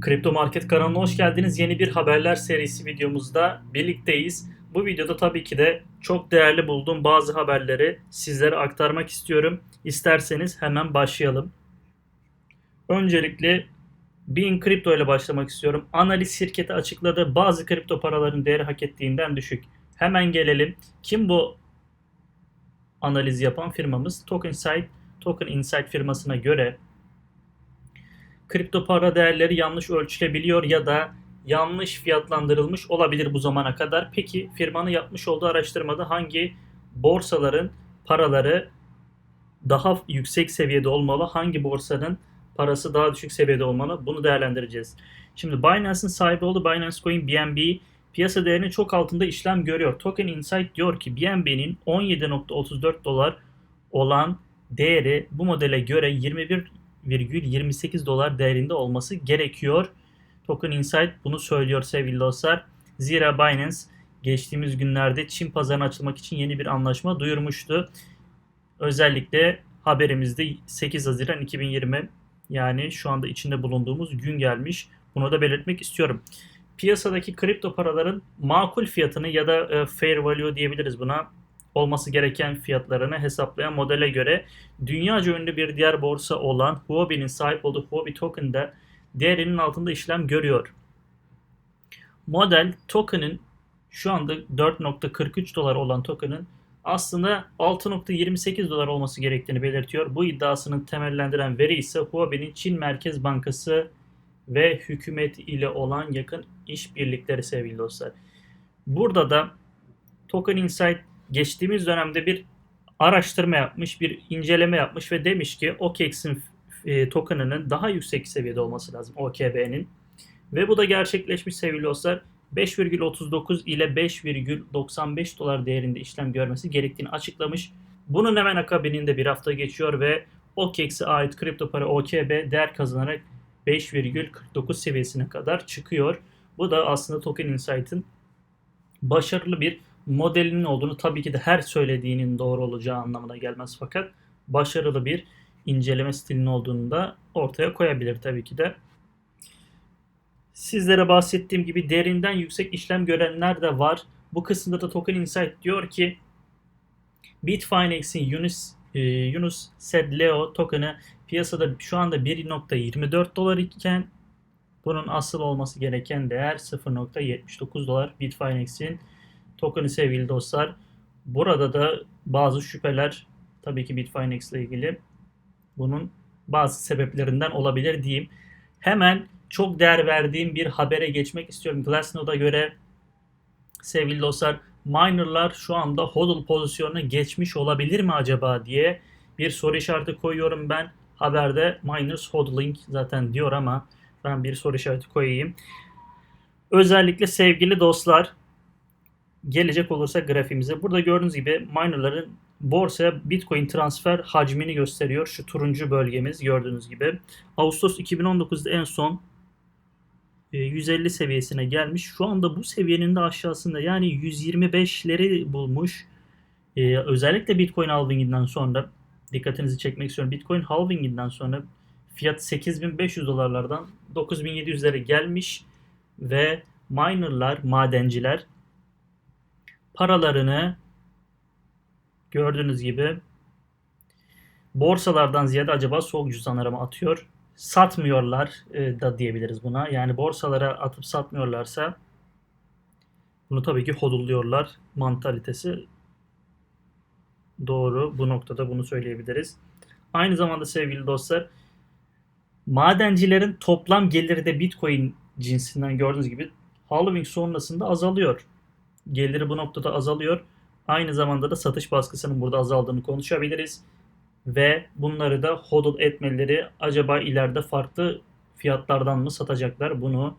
Kripto Market kanalına hoş geldiniz. Yeni bir haberler serisi videomuzda birlikteyiz. Bu videoda tabii ki de çok değerli bulduğum bazı haberleri sizlere aktarmak istiyorum. İsterseniz hemen başlayalım. Öncelikle Bean Crypto ile başlamak istiyorum. Analiz şirketi açıkladı bazı kripto paraların değeri hak ettiğinden düşük. Hemen gelelim. Kim bu analiz yapan firmamız? Token Insight, Token Insight firmasına göre kripto para değerleri yanlış ölçülebiliyor ya da yanlış fiyatlandırılmış olabilir bu zamana kadar. Peki firmanın yapmış olduğu araştırmada hangi borsaların paraları daha yüksek seviyede olmalı, hangi borsanın parası daha düşük seviyede olmalı bunu değerlendireceğiz. Şimdi Binance'ın sahibi olduğu Binance Coin BNB piyasa değerinin çok altında işlem görüyor. Token Insight diyor ki BNB'nin 17.34 dolar olan değeri bu modele göre 21,28 dolar değerinde olması gerekiyor. Token Insight bunu söylüyor sevgili dostlar. Zira Binance geçtiğimiz günlerde Çin pazarına açılmak için yeni bir anlaşma duyurmuştu. Özellikle haberimizde 8 Haziran 2020 yani şu anda içinde bulunduğumuz gün gelmiş. Bunu da belirtmek istiyorum. Piyasadaki kripto paraların makul fiyatını ya da e, fair value diyebiliriz buna olması gereken fiyatlarını hesaplayan modele göre dünyaca ünlü bir diğer borsa olan Huobi'nin sahip olduğu Huobi token de değerinin altında işlem görüyor. Model token'ın şu anda 4.43 dolar olan token'ın aslında 6.28 dolar olması gerektiğini belirtiyor. Bu iddiasını temellendiren veri ise Huobi'nin Çin Merkez Bankası ve hükümet ile olan yakın işbirlikleri sevgili dostlar. Burada da Token Insight geçtiğimiz dönemde bir araştırma yapmış, bir inceleme yapmış ve demiş ki OKEX'in e, token'ının daha yüksek seviyede olması lazım OKB'nin. Ve bu da gerçekleşmiş sevgili dostlar. 5,39 ile 5,95 dolar değerinde işlem görmesi gerektiğini açıklamış. Bunun hemen akabininde bir hafta geçiyor ve OKEX'e ait kripto para OKB değer kazanarak 5,49 seviyesine kadar çıkıyor. Bu da aslında Token Insight'ın başarılı bir modelinin olduğunu tabii ki de her söylediğinin doğru olacağı anlamına gelmez fakat başarılı bir inceleme stilinin olduğunu da ortaya koyabilir tabii ki de. Sizlere bahsettiğim gibi derinden yüksek işlem görenler de var. Bu kısımda da Token Insight diyor ki Bitfinex'in Yunus, e, Yunus Said Leo token'ı piyasada şu anda 1.24 dolar iken bunun asıl olması gereken değer 0.79 dolar Bitfinex'in token'ı sevgili dostlar. Burada da bazı şüpheler tabii ki Bitfinex ile ilgili bunun bazı sebeplerinden olabilir diyeyim. Hemen çok değer verdiğim bir habere geçmek istiyorum. Glassnode'a göre sevgili dostlar minerlar şu anda hodl pozisyonuna geçmiş olabilir mi acaba diye bir soru işareti koyuyorum ben. Haberde miners hodling zaten diyor ama ben bir soru işareti koyayım. Özellikle sevgili dostlar gelecek olursa grafimize. Burada gördüğünüz gibi minerların borsaya Bitcoin transfer hacmini gösteriyor. Şu turuncu bölgemiz gördüğünüz gibi. Ağustos 2019'da en son 150 seviyesine gelmiş. Şu anda bu seviyenin de aşağısında yani 125'leri bulmuş. Ee, özellikle Bitcoin halvinginden sonra dikkatinizi çekmek istiyorum. Bitcoin halvinginden sonra fiyat 8500 dolarlardan 9700'lere gelmiş ve minerlar, madenciler paralarını gördüğünüz gibi borsalardan ziyade acaba soğuk cüzdanlara mı atıyor? Satmıyorlar e, da diyebiliriz buna. Yani borsalara atıp satmıyorlarsa bunu tabii ki hodulluyorlar mantalitesi doğru. Bu noktada bunu söyleyebiliriz. Aynı zamanda sevgili dostlar madencilerin toplam geliri de Bitcoin cinsinden gördüğünüz gibi halving sonrasında azalıyor. Geliri bu noktada azalıyor. Aynı zamanda da satış baskısının burada azaldığını konuşabiliriz. Ve bunları da hodl etmeleri acaba ileride farklı fiyatlardan mı satacaklar bunu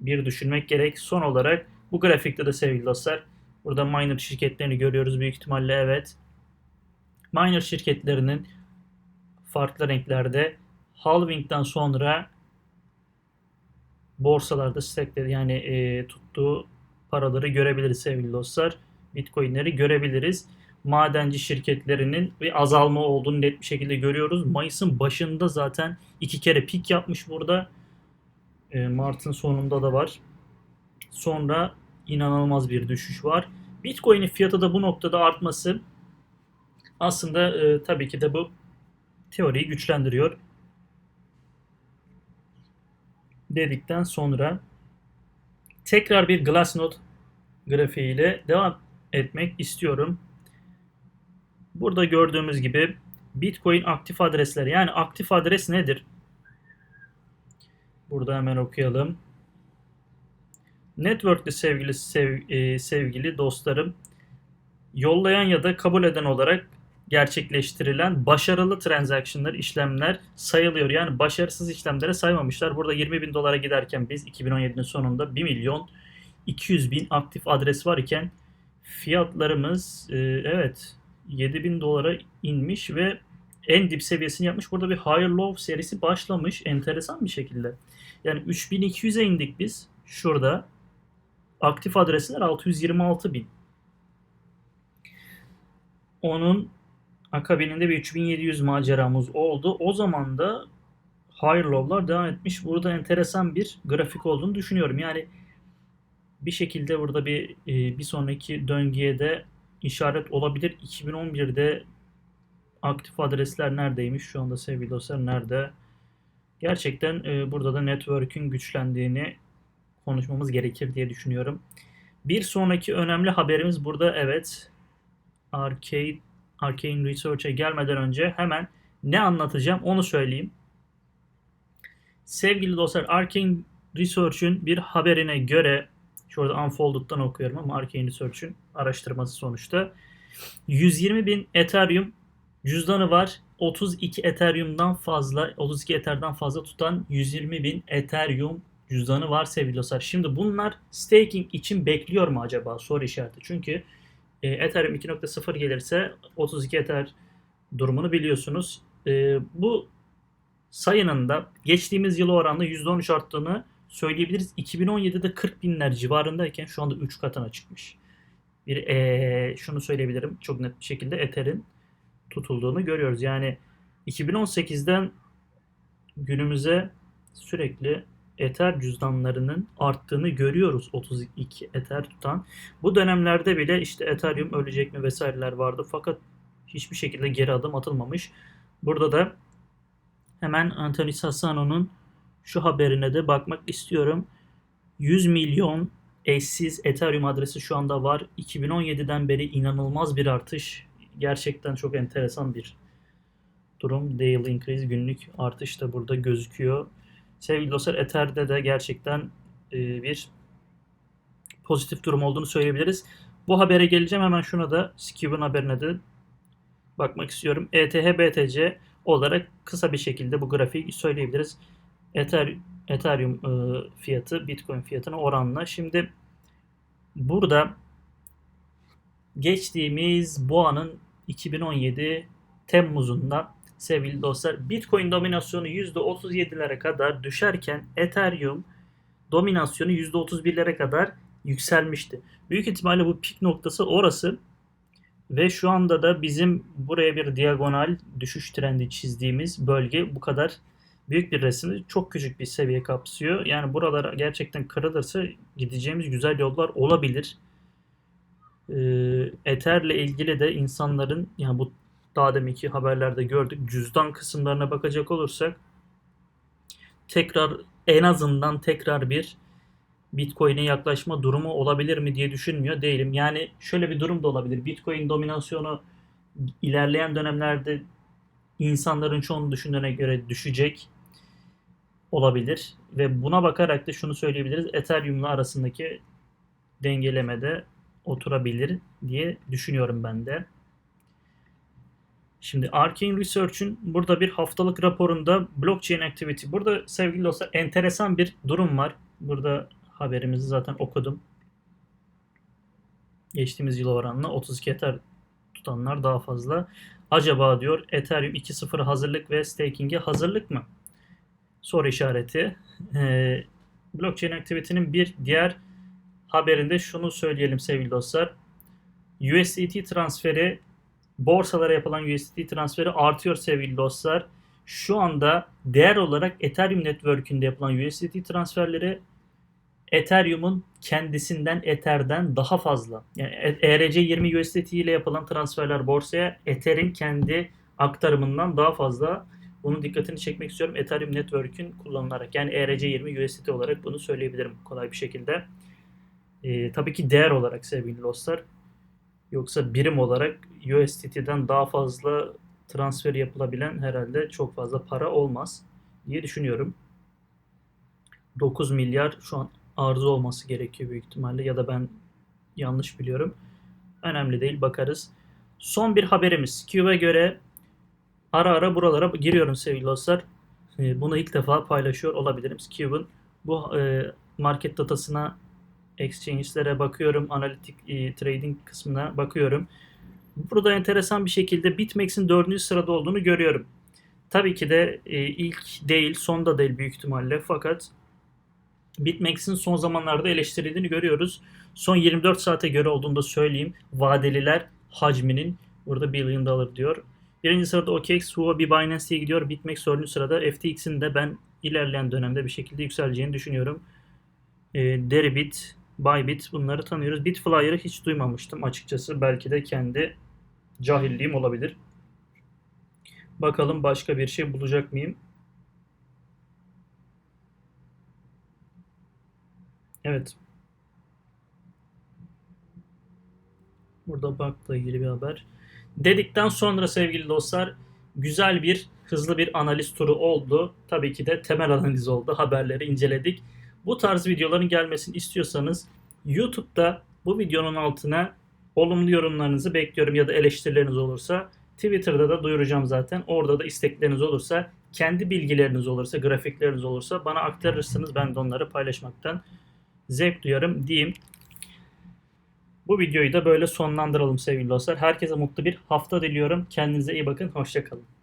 bir düşünmek gerek. Son olarak bu grafikte de sevgili dostlar burada miner şirketlerini görüyoruz büyük ihtimalle evet. Miner şirketlerinin farklı renklerde halving'den sonra borsalarda stackleri yani e, tuttuğu paraları görebiliriz sevgili dostlar. Bitcoin'leri görebiliriz. Madenci şirketlerinin bir azalma olduğunu net bir şekilde görüyoruz. Mayıs'ın başında zaten iki kere pik yapmış burada. E, Mart'ın sonunda da var. Sonra inanılmaz bir düşüş var. Bitcoin'in fiyatı da bu noktada artması aslında e, tabii ki de bu teoriyi güçlendiriyor. Dedikten sonra tekrar bir Glassnode grafiğiyle devam etmek istiyorum. Burada gördüğümüz gibi Bitcoin aktif adresleri yani aktif adres nedir? Burada hemen okuyalım. Network'te sevgili sev, e, sevgili dostlarım yollayan ya da kabul eden olarak gerçekleştirilen başarılı transactionlar, işlemler sayılıyor. Yani başarısız işlemlere saymamışlar. Burada 20 bin dolara giderken biz 2017'nin sonunda 1 milyon 200 bin aktif adres var iken fiyatlarımız e, evet 7 bin dolara inmiş ve en dip seviyesini yapmış. Burada bir higher low serisi başlamış enteresan bir şekilde. Yani 3200'e indik biz şurada. Aktif adresler 626 bin. Onun akabininde bir 3700 maceramız oldu. O zaman da higher low'lar devam etmiş. Burada enteresan bir grafik olduğunu düşünüyorum. Yani bir şekilde burada bir e, bir sonraki döngüye de işaret olabilir. 2011'de aktif adresler neredeymiş? Şu anda sevgili dostlar nerede? Gerçekten e, burada da network'ün güçlendiğini konuşmamız gerekir diye düşünüyorum. Bir sonraki önemli haberimiz burada evet Arcade Arcane Research'e gelmeden önce hemen ne anlatacağım onu söyleyeyim. Sevgili dostlar Arcane Research'ün bir haberine göre şurada Unfolded'dan okuyorum ama Arcane Research'ün araştırması sonuçta 120 bin Ethereum cüzdanı var. 32 Ethereum'dan fazla 32 Ether'dan fazla tutan 120 bin Ethereum cüzdanı var sevgili dostlar. Şimdi bunlar staking için bekliyor mu acaba? Soru işareti. Çünkü e, Ethereum 2.0 gelirse 32 Ether durumunu biliyorsunuz. E, bu sayının da geçtiğimiz yıla oranla %13 arttığını söyleyebiliriz. 2017'de 40 binler civarındayken şu anda 3 katına çıkmış. Bir e, şunu söyleyebilirim çok net bir şekilde Ether'in tutulduğunu görüyoruz. Yani 2018'den günümüze sürekli Ether cüzdanlarının arttığını görüyoruz 32 Ether tutan. Bu dönemlerde bile işte Ethereum ölecek mi vesaireler vardı fakat hiçbir şekilde geri adım atılmamış. Burada da hemen Anthony Sassano'nun şu haberine de bakmak istiyorum. 100 milyon eşsiz Ethereum adresi şu anda var. 2017'den beri inanılmaz bir artış. Gerçekten çok enteresan bir durum. Daily increase günlük artış da burada gözüküyor. Sevgili dostlar Ether'de de gerçekten e, bir pozitif durum olduğunu söyleyebiliriz. Bu habere geleceğim hemen şuna da Skew'un haberine de bakmak istiyorum. ETH BTC olarak kısa bir şekilde bu grafiği söyleyebiliriz. Ether, Ethereum e, fiyatı Bitcoin fiyatına oranla. Şimdi burada geçtiğimiz boğanın 2017 Temmuz'unda sevgili dostlar Bitcoin dominasyonu %37'lere kadar düşerken Ethereum dominasyonu %31'lere kadar yükselmişti. Büyük ihtimalle bu pik noktası orası ve şu anda da bizim buraya bir diagonal düşüş trendi çizdiğimiz bölge bu kadar büyük bir resmi çok küçük bir seviye kapsıyor. Yani buralar gerçekten kırılırsa gideceğimiz güzel yollar olabilir. Ee, Ether'le ilgili de insanların yani bu daha deminki haberlerde gördük. Cüzdan kısımlarına bakacak olursak tekrar en azından tekrar bir Bitcoin'e yaklaşma durumu olabilir mi diye düşünmüyor değilim. Yani şöyle bir durum da olabilir. Bitcoin dominasyonu ilerleyen dönemlerde insanların çoğunu düşündüğüne göre düşecek olabilir. Ve buna bakarak da şunu söyleyebiliriz. Ethereum'la arasındaki dengelemede oturabilir diye düşünüyorum ben de. Şimdi Arcane Research'ün burada bir haftalık raporunda blockchain activity. Burada sevgili dostlar enteresan bir durum var. Burada haberimizi zaten okudum. Geçtiğimiz yıl oranla 32 Ether tutanlar daha fazla. Acaba diyor Ethereum 2.0 hazırlık ve staking'e hazırlık mı? Soru işareti. Ee, blockchain activity'nin bir diğer haberinde şunu söyleyelim sevgili dostlar. USDT transferi borsalara yapılan USDT transferi artıyor sevgili dostlar. Şu anda değer olarak Ethereum Network'ünde yapılan USDT transferleri Ethereum'un kendisinden Ether'den daha fazla. Yani E- ERC20 USDT ile yapılan transferler borsaya Ether'in kendi aktarımından daha fazla. Bunun dikkatini çekmek istiyorum. Ethereum Network'ün kullanılarak yani ERC20 USDT olarak bunu söyleyebilirim kolay bir şekilde. Ee, tabii ki değer olarak sevgili dostlar. Yoksa birim olarak USDT'den daha fazla transfer yapılabilen herhalde çok fazla para olmaz diye düşünüyorum. 9 milyar şu an arıza olması gerekiyor büyük ihtimalle ya da ben yanlış biliyorum. Önemli değil bakarız. Son bir haberimiz. Cube'e göre ara ara buralara giriyorum sevgili dostlar. Ee, Bunu ilk defa paylaşıyor olabilirim. Cube'un bu e, market datasına exchange'lere bakıyorum. Analitik e, trading kısmına bakıyorum. Burada enteresan bir şekilde BitMEX'in dördüncü sırada olduğunu görüyorum. Tabii ki de e, ilk değil, son da değil büyük ihtimalle. Fakat BitMEX'in son zamanlarda eleştirildiğini görüyoruz. Son 24 saate göre olduğunu da söyleyeyim. Vadeliler hacminin burada billion dollar diyor. Birinci sırada OKX, Huobi, Binance diye gidiyor. BitMEX dördüncü sırada. FTX'in de ben ilerleyen dönemde bir şekilde yükseleceğini düşünüyorum. E, Deribit, Bybit bunları tanıyoruz. Bitflyer'ı hiç duymamıştım açıkçası. Belki de kendi cahilliğim olabilir. Bakalım başka bir şey bulacak mıyım? Evet. Burada bakla ilgili bir haber. Dedikten sonra sevgili dostlar güzel bir hızlı bir analiz turu oldu. Tabii ki de temel analiz oldu. Haberleri inceledik. Bu tarz videoların gelmesini istiyorsanız YouTube'da bu videonun altına olumlu yorumlarınızı bekliyorum ya da eleştirileriniz olursa Twitter'da da duyuracağım zaten. Orada da istekleriniz olursa, kendi bilgileriniz olursa, grafikleriniz olursa bana aktarırsınız. Ben de onları paylaşmaktan zevk duyarım diyeyim. Bu videoyu da böyle sonlandıralım sevgili dostlar. Herkese mutlu bir hafta diliyorum. Kendinize iyi bakın. Hoşçakalın.